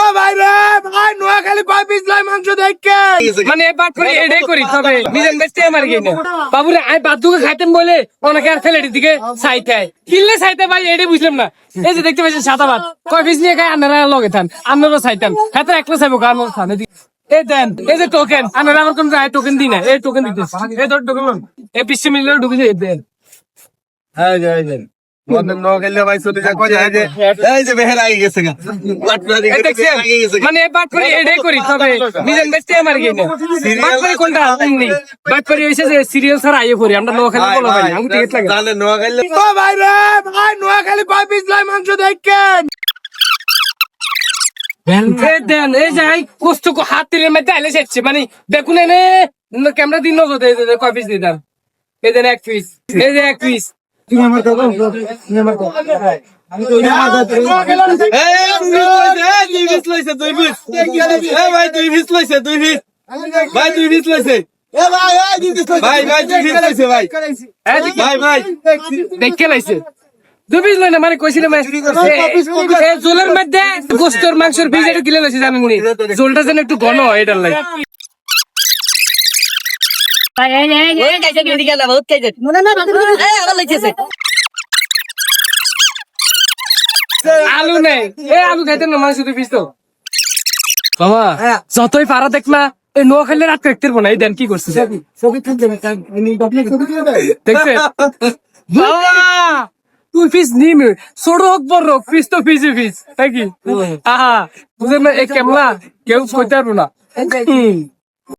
ও ভাই রে ভাই নোয়াখালী পাই পিছলাই মাংস দেখকে মানে এবার করে এটাই করি তবে মিজান বেচতে আমার গিয়ে না বাবুরে আমি বাদুকে খাইতেন বলে অনেকে আর ফেলে দিকে সাইতায় কিনলে সাইতে ভাই এটাই বুঝলাম না। এই যে দেখতে পাচ্ছেন সাদা ভাত। কয় পিস নিয়ে খাই আপনারা লগে থান। আপনারও সাইতান। হ্যাঁ তো একলা সাইবো এই দেন এই যে টোকেন আপনারা আমার কোন টোকেন দিই না। এই টোকেন দিতে এই তোর টোকেন এই বিশ্ব মিলিয়ে ঢুকে দেন। হ্যাঁ মানে বাট এটাই করি তবে মিজান বেচতে আমার গিয়ে না বাট করে নেই বাট হয়েছে যে সিরিয়াল ছাড়া আইয়ে পড়ি আমরা নোখালি বলা হয় আমি টিকিট লাগে। নোয়াখালী ও ভাই রে ভাই নোয়াখালী পাই পিছলাই মাংস দেখেন? দেন এই যে কষ্ট কো হাত তীরের মধ্যে আইলে যাচ্ছে মানে দেখুন এনে ক্যামেরা দিন নজর দেয় কয় পিস দিতাম এই দেন এক পিস এই যে এক পিস তুমি আমার কথা তুমি আমার কথা আমি তো লইছে ভাই লইছে ভাই লইছে ভাই ভাই লইছে ভাই ভাই ভাই দেখে লাইছে না মানে কইছিলাম এই জোলের মধ্যে গোস্তর মাংসের পিস একটু গিলে লাইছে জোলটা যেন একটু ঘন হয় এটার লাগে আলু নেই। আলু না বাবা যতই পারা দেখ না এই নোয়া খাইলে রাত দেখতে পারব না। এই দেন কি করছে? দেখছে? তুই নিম। ছোট হোক বড় হোক পিস তো পিস নাকি? আহা বুঝলেন না এই কেমলা কেউ কইতে পারব না।